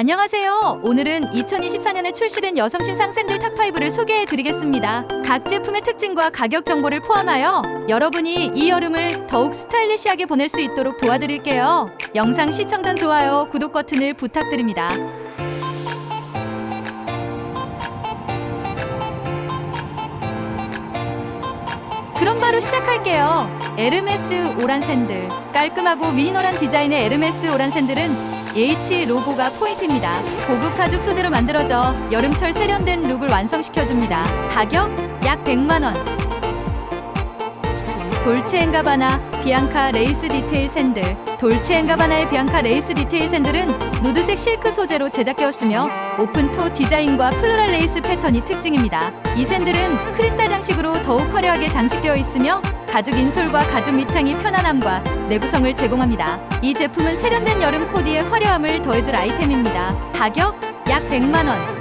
안녕하세요. 오늘은 2024년에 출시된 여성 신상 샌들 탑5를 소개해 드리겠습니다. 각 제품의 특징과 가격 정보를 포함하여 여러분이 이 여름을 더욱 스타일리시하게 보낼 수 있도록 도와드릴게요. 영상 시청 전 좋아요, 구독 버튼을 부탁드립니다. 그럼 바로 시작할게요. 에르메스 오란 샌들. 깔끔하고 미니멀한 디자인의 에르메스 오란 샌들은 H 로고가 포인트입니다. 고급 가죽 소재로 만들어져 여름철 세련된 룩을 완성시켜줍니다. 가격 약 100만 원. 돌체앤가바나 비앙카 레이스 디테일 샌들. 돌체앤가바나의 비앙카 레이스 디테일 샌들은 누드색 실크 소재로 제작되었으며 오픈토 디자인과 플로럴 레이스 패턴이 특징입니다. 이 샌들은 크리스탈 장식으로 더욱 화려하게 장식되어 있으며 가죽 인솔과 가죽 밑창이 편안함과 내구성을 제공합니다. 이 제품은 세련된 여름 코디에 화려함을 더해줄 아이템입니다. 가격 약 100만 원.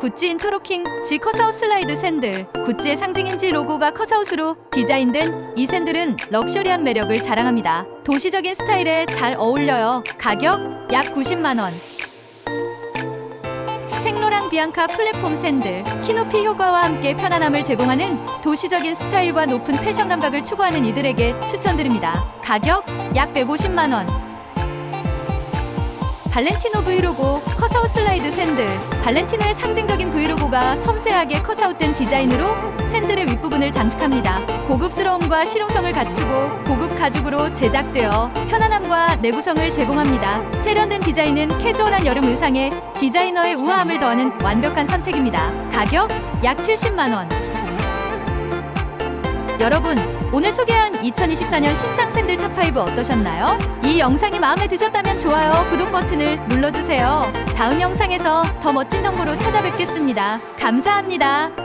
구찌 인터로킹 지 컷아웃 슬라이드 샌들 구찌의 상징인 지 로고가 컷아웃으로 디자인된 이 샌들은 럭셔리한 매력을 자랑합니다. 도시적인 스타일에 잘 어울려요. 가격 약 90만 원. 생로랑 비앙카 플랫폼 샌들 키높이 효과와 함께 편안함을 제공하는 도시적인 스타일과 높은 패션 감각을 추구하는 이들에게 추천드립니다. 가격 약 150만 원. 발렌티노 브이로고 컷아웃 슬라이드 샌들 발렌티노의 상징적인 브이로고가 섬세하게 컷아웃된 디자인으로 샌들의 윗부분을 장식합니다. 고급스러움과 실용성을 갖추고 고급 가죽으로 제작되어 편안함과 내구성을 제공합니다. 세련된 디자인은 캐주얼한 여름 의상에 디자이너의 우아함을 더하는 완벽한 선택입니다. 가격 약 70만 원. 여러분, 오늘 소개한 2024년 신상 샌들 탑5 어떠셨나요? 이 영상이 마음에 드셨다면 좋아요, 구독 버튼을 눌러주세요. 다음 영상에서 더 멋진 정보로 찾아뵙겠습니다. 감사합니다.